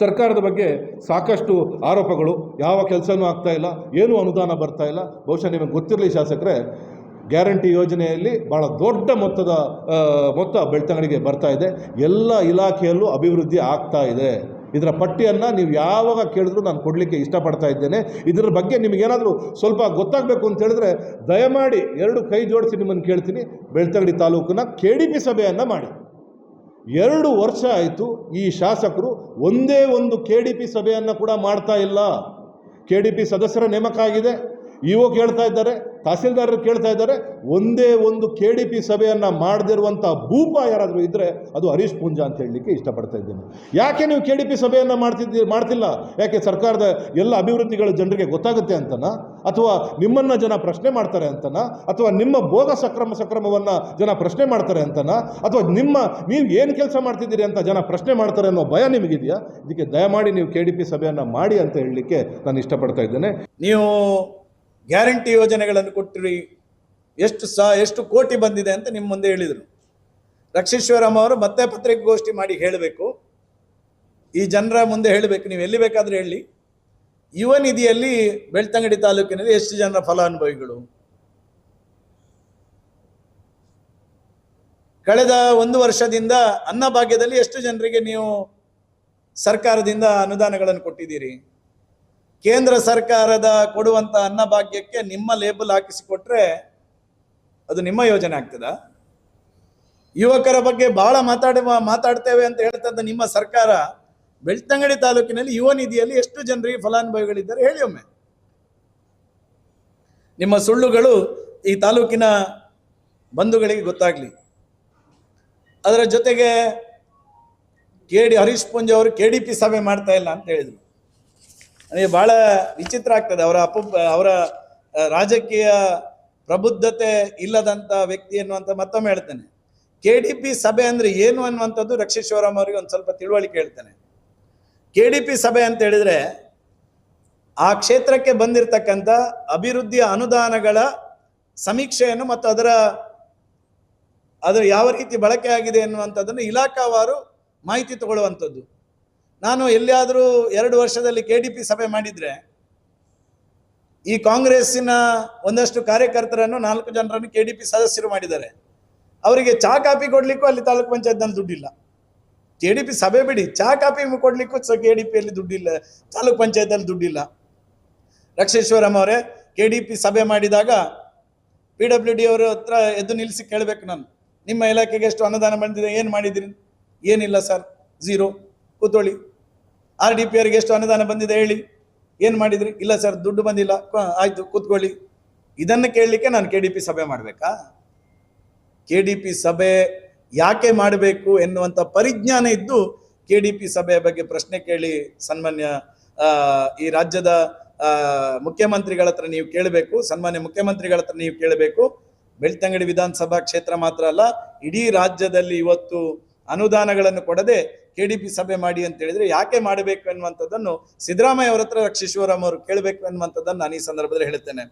ಸರ್ಕಾರದ ಬಗ್ಗೆ ಸಾಕಷ್ಟು ಆರೋಪಗಳು. ಯಾವ ಕೆಲಸನೂ ಆಗ್ತಾ ಇಲ್ಲ, ಏನೂ ಅನುದಾನ ಬರ್ತಾ ಇಲ್ಲ. ಬಹುಶಃ ನಿಮಗೆ ಗೊತ್ತಿರಲಿ ಶಾಸಕರೇ, ಗ್ಯಾರಂಟಿ ಯೋಜನೆಯಲ್ಲಿ ಭಾಳ ದೊಡ್ಡ ಮೊತ್ತದ ಮೊತ್ತ ಬೆಳ್ತಂಗಡಿಗೆ ಬರ್ತಾ ಇದೆ. ಎಲ್ಲ ಇಲಾಖೆಯಲ್ಲೂ ಅಭಿವೃದ್ಧಿ ಆಗ್ತಾ ಇದೆ. ಇದರ ಪಟ್ಟಿಯನ್ನು ನೀವು ಯಾವಾಗ ಕೇಳಿದ್ರು ನಾನು ಕೊಡಲಿಕ್ಕೆ ಇಷ್ಟಪಡ್ತಾ ಇದ್ದೇನೆ. ಇದರ ಬಗ್ಗೆ ನಿಮಗೇನಾದರೂ ಸ್ವಲ್ಪ ಗೊತ್ತಾಗಬೇಕು ಅಂತ ಹೇಳಿದ್ರೆ ದಯಮಾಡಿ ಎರಡು ಕೈ ಜೋಡಿಸಿ ನಿಮ್ಮನ್ನು ಕೇಳ್ತೀನಿ. ಬೆಳ್ತಂಗಡಿ ತಾಲೂಕನ್ನು ಕೆ ಡಿ ಸಭೆಯನ್ನು ಮಾಡಿ. ಎರಡು ವರ್ಷ ಆಯಿತು ಈ ಶಾಸಕರು ಒಂದೇ ಒಂದು ಕೆ ಡಿ ಪಿ ಸಭೆಯನ್ನು ಕೂಡ ಮಾಡ್ತಾ ಇಲ್ಲ. ಕೆ ಡಿ ಪಿ ಸದಸ್ಯರ ನೇಮಕ ಆಗಿದೆ. ಇ ಒ ಕೇಳ್ತಾ ಇದ್ದಾರೆ ತಹಸೀಲ್ದಾರರು ಕೇಳ್ತಾ ಇದ್ದಾರೆ, ಒಂದೇ ಒಂದು ಕೆ ಡಿ ಪಿ ಸಭೆಯನ್ನು ಮಾಡದಿರುವಂಥ ಭೂಪ ಯಾರಾದರೂ ಇದ್ದರೆ ಅದು ಹರೀಶ್ ಪೂಂಜಾ ಅಂತ ಹೇಳಲಿಕ್ಕೆ ಇಷ್ಟಪಡ್ತಾ ಇದ್ದೇನೆ. ಯಾಕೆ ನೀವು ಕೆ ಡಿ ಪಿ ಸಭೆಯನ್ನು ಮಾಡ್ತಿದ್ದೀರಿ ಮಾಡ್ತಿಲ್ಲ? ಯಾಕೆ ಸರ್ಕಾರದ ಎಲ್ಲ ಅಭಿವೃದ್ಧಿಗಳು ಜನರಿಗೆ ಗೊತ್ತಾಗುತ್ತೆ ಅಂತನಾ? ಅಥವಾ ನಿಮ್ಮನ್ನು ಜನ ಪ್ರಶ್ನೆ ಮಾಡ್ತಾರೆ ಅಂತನಾ? ಅಥವಾ ನಿಮ್ಮ ಭೋಗ ಸಕ್ರಮ ಸಕ್ರಮವನ್ನು ಜನ ಪ್ರಶ್ನೆ ಮಾಡ್ತಾರೆ ಅಂತನಾ? ಅಥವಾ ನಿಮ್ಮ, ನೀವು ಏನು ಕೆಲಸ ಮಾಡ್ತಿದ್ದೀರಿ ಅಂತ ಜನ ಪ್ರಶ್ನೆ ಮಾಡ್ತಾರೆ ಅನ್ನೋ ಭಯ ನಿಮಗಿದೆಯಾ? ಇದಕ್ಕೆ ದಯಮಾಡಿ ನೀವು ಕೆ ಡಿ ಪಿ ಸಭೆಯನ್ನು ಮಾಡಿ ಅಂತ ಹೇಳಲಿಕ್ಕೆ ನಾನು ಇಷ್ಟಪಡ್ತಾ ಇದ್ದೇನೆ. ನೀವು ಗ್ಯಾರಂಟಿ ಯೋಜನೆಗಳನ್ನು ಕೊಟ್ಟಿರಿ. ಎಷ್ಟು ಸಾ, ಎಷ್ಟು ಕೋಟಿ ಬಂದಿದೆ ಅಂತ ನಿಮ್ಮ ಮುಂದೆ ಹೇಳಿದರು. ರಕ್ಷೇಶ್ವರಮ್ಮ ಅವರು ಮತ್ತೆ ಪತ್ರಿಕಾಗೋಷ್ಠಿ ಮಾಡಿ ಹೇಳಬೇಕು. ಈ ಜನರ ಮುಂದೆ ಹೇಳಬೇಕು. ನೀವು ಎಲ್ಲಿ ಬೇಕಾದರೂ ಹೇಳಿ. ಯುವ ನಿಧಿಯಲ್ಲಿ ಬೆಳ್ತಂಗಡಿ ತಾಲೂಕಿನಲ್ಲಿ ಎಷ್ಟು ಜನರ ಫಲಾನುಭವಿಗಳು? ಕಳೆದ ಒಂದು ವರ್ಷದಿಂದ ಅನ್ನಭಾಗ್ಯದಲ್ಲಿ ಎಷ್ಟು ಜನರಿಗೆ ನೀವು ಸರ್ಕಾರದಿಂದ ಅನುದಾನಗಳನ್ನು ಕೊಟ್ಟಿದ್ದೀರಿ? ಕೇಂದ್ರ ಸರ್ಕಾರದ ಕೊಡುವಂತ ಅನ್ನಭಾಗ್ಯಕ್ಕೆ ನಿಮ್ಮ ಲೇಬಲ್ ಹಾಕಿಸಿಕೊಟ್ರೆ ಅದು ನಿಮ್ಮ ಯೋಜನೆ ಆಗ್ತದ? ಯುವಕರ ಬಗ್ಗೆ ಬಹಳ ಮಾತಾಡ, ಮಾತಾಡ್ತೇವೆ ಅಂತ ಹೇಳ್ತದ ನಿಮ್ಮ ಸರ್ಕಾರ ಬೆಳ್ತಂಗಡಿ ತಾಲೂಕಿನಲ್ಲಿ ಯುವ ನಿಧಿಯಲ್ಲಿ ಎಷ್ಟು ಜನರಿಗೆ ಫಲಾನುಭವಿಗಳಿದ್ದಾರೆ ಹೇಳಿ ಒಮ್ಮೆ. ನಿಮ್ಮ ಸುಳ್ಳುಗಳು ಈ ತಾಲೂಕಿನ ಬಂಧುಗಳಿಗೆ ಗೊತ್ತಾಗ್ಲಿ. ಅದರ ಜೊತೆಗೆ ಕೆ ಡಿ ಹರೀಶ್ ಪುಂಜ್ ಅವರು ಕೆ ಡಿ ಪಿ ಸಭೆ ಮಾಡ್ತಾ ಇಲ್ಲ ಅಂತ ಹೇಳಿದ್ರು. ನನಗೆ ಬಹಳ ವಿಚಿತ್ರ ಆಗ್ತದೆ. ಅವರ ಅಪ, ಅವರ ರಾಜಕೀಯ ಪ್ರಬುದ್ಧತೆ ಇಲ್ಲದಂತ ವ್ಯಕ್ತಿ ಎನ್ನುವಂತ ಮತ್ತೊಮ್ಮೆ ಹೇಳ್ತೇನೆ. ಕೆ ಡಿ ಪಿ ಸಭೆ ಅಂದ್ರೆ ಏನು ಅನ್ನುವಂಥದ್ದು ರಕ್ಷೇಶ್ವರಂ ಅವರಿಗೆ ಒಂದು ಸ್ವಲ್ಪ ತಿಳುವಳಿಕೆ ಹೇಳ್ತೇನೆ. ಕೆ ಡಿ ಪಿ ಸಭೆ ಅಂತ ಹೇಳಿದ್ರೆ ಆ ಕ್ಷೇತ್ರಕ್ಕೆ ಬಂದಿರತಕ್ಕಂಥ ಅಭಿವೃದ್ಧಿಯ ಅನುದಾನಗಳ ಸಮೀಕ್ಷೆಯನ್ನು ಮತ್ತು ಅದರ ಅದರ ಯಾವ ರೀತಿ ಬಳಕೆ ಆಗಿದೆ ಎನ್ನುವಂಥದ್ದನ್ನು ಇಲಾಖಾವಾರು ಮಾಹಿತಿ ತಗೊಳ್ಳುವಂಥದ್ದು. ನಾನು ಎಲ್ಲಿಯಾದರೂ ಎರಡು ವರ್ಷದಲ್ಲಿ ಕೆ ಡಿ ಪಿ ಸಭೆ ಮಾಡಿದ್ರೆ ಈ ಕಾಂಗ್ರೆಸ್ಸಿನ ಒಂದಷ್ಟು ಕಾರ್ಯಕರ್ತರನ್ನು ನಾಲ್ಕು ಜನರನ್ನು ಕೆ ಡಿ ಪಿ ಸದಸ್ಯರು ಮಾಡಿದ್ದಾರೆ. ಅವರಿಗೆ ಚಾ ಕಾಪಿ ಕೊಡಲಿಕ್ಕೂ ಅಲ್ಲಿ ತಾಲೂಕು ಪಂಚಾಯತ್ನಲ್ಲಿ ದುಡ್ಡಿಲ್ಲ. ಕೆ ಡಿ ಪಿ ಸಭೆ ಬಿಡಿ, ಚಾ ಕಾಪಿ ಕೊಡಲಿಕ್ಕೂ ಸಹ ಕೆ ಡಿ ಪಿಯಲ್ಲಿ ದುಡ್ಡಿಲ್ಲ, ತಾಲೂಕ್ ಪಂಚಾಯತಲ್ಲಿ ದುಡ್ಡಿಲ್ಲ. ರಕ್ಷೇಶ್ವರಂ ಅವರೇ ಕೆ ಡಿ ಪಿ ಸಭೆ ಮಾಡಿದಾಗ ಪಿ ಡಬ್ಲ್ಯೂ ಡಿ ಅವರ ಹತ್ರ ಎದ್ದು ನಿಲ್ಲಿಸಿ ಕೇಳಬೇಕು ನಾನು. ನಿಮ್ಮ ಇಲಾಖೆಗೆ ಎಷ್ಟು ಅನುದಾನ ಬಂದಿದೆ, ಏನು ಮಾಡಿದಿರಿ? ಏನಿಲ್ಲ ಸರ್, ಝೀರೋ, ಕೂತ್ಕೊಳ್ಳಿ. ಆರ್ ಡಿ ಪಿ ಅವರಿಗೆ ಎಷ್ಟು ಅನುದಾನ ಬಂದಿದೆ ಹೇಳಿ. ಏನು ಮಾಡಿದ್ರಿ? ಇಲ್ಲ ಸರ್, ದುಡ್ಡು ಬಂದಿಲ್ಲ. ಆಯಿತು, ಕೂತ್ಕೊಳ್ಳಿ. ಇದನ್ನು ಕೇಳಲಿಕ್ಕೆ ನಾನು ಕೆ ಡಿ ಪಿ ಸಭೆ ಮಾಡಬೇಕಾ? ಕೆ ಡಿ ಪಿ ಸಭೆ ಯಾಕೆ ಮಾಡಬೇಕು ಎನ್ನುವಂಥ ಪರಿಜ್ಞಾನ ಇದ್ದು ಕೆ ಡಿ ಪಿ ಸಭೆಯ ಬಗ್ಗೆ ಪ್ರಶ್ನೆ ಕೇಳಿ ಸನ್ಮಾನ್ಯ ಈ ರಾಜ್ಯದ ಮುಖ್ಯಮಂತ್ರಿಗಳ ಹತ್ರ ನೀವು ಕೇಳಬೇಕು, ಸನ್ಮಾನ್ಯ ಮುಖ್ಯಮಂತ್ರಿಗಳ ಹತ್ರ ನೀವು ಕೇಳಬೇಕು. ಬೆಳ್ತಂಗಡಿ ವಿಧಾನಸಭಾ ಕ್ಷೇತ್ರ ಮಾತ್ರ ಅಲ್ಲ, ಇಡೀ ರಾಜ್ಯದಲ್ಲಿ ಇವತ್ತು ಅನುದಾನಗಳನ್ನು ಕೊಡದೆ ಕೆ ಡಿ ಪಿ ಸಭೆ ಮಾಡಿ ಅಂತ ಹೇಳಿದ್ರೆ ಯಾಕೆ ಮಾಡಬೇಕು ಎನ್ನುವಂಥದ್ದನ್ನು ಸಿದ್ದರಾಮಯ್ಯ ಅವರ ಹತ್ರ ಶಿಶುವರಾಮ್ ಅವರು ಕೇಳಬೇಕು ಎನ್ನುವಂಥದ್ದನ್ನು ನಾನು ಈ ಸಂದರ್ಭದಲ್ಲಿ ಹೇಳ್ತೇನೆ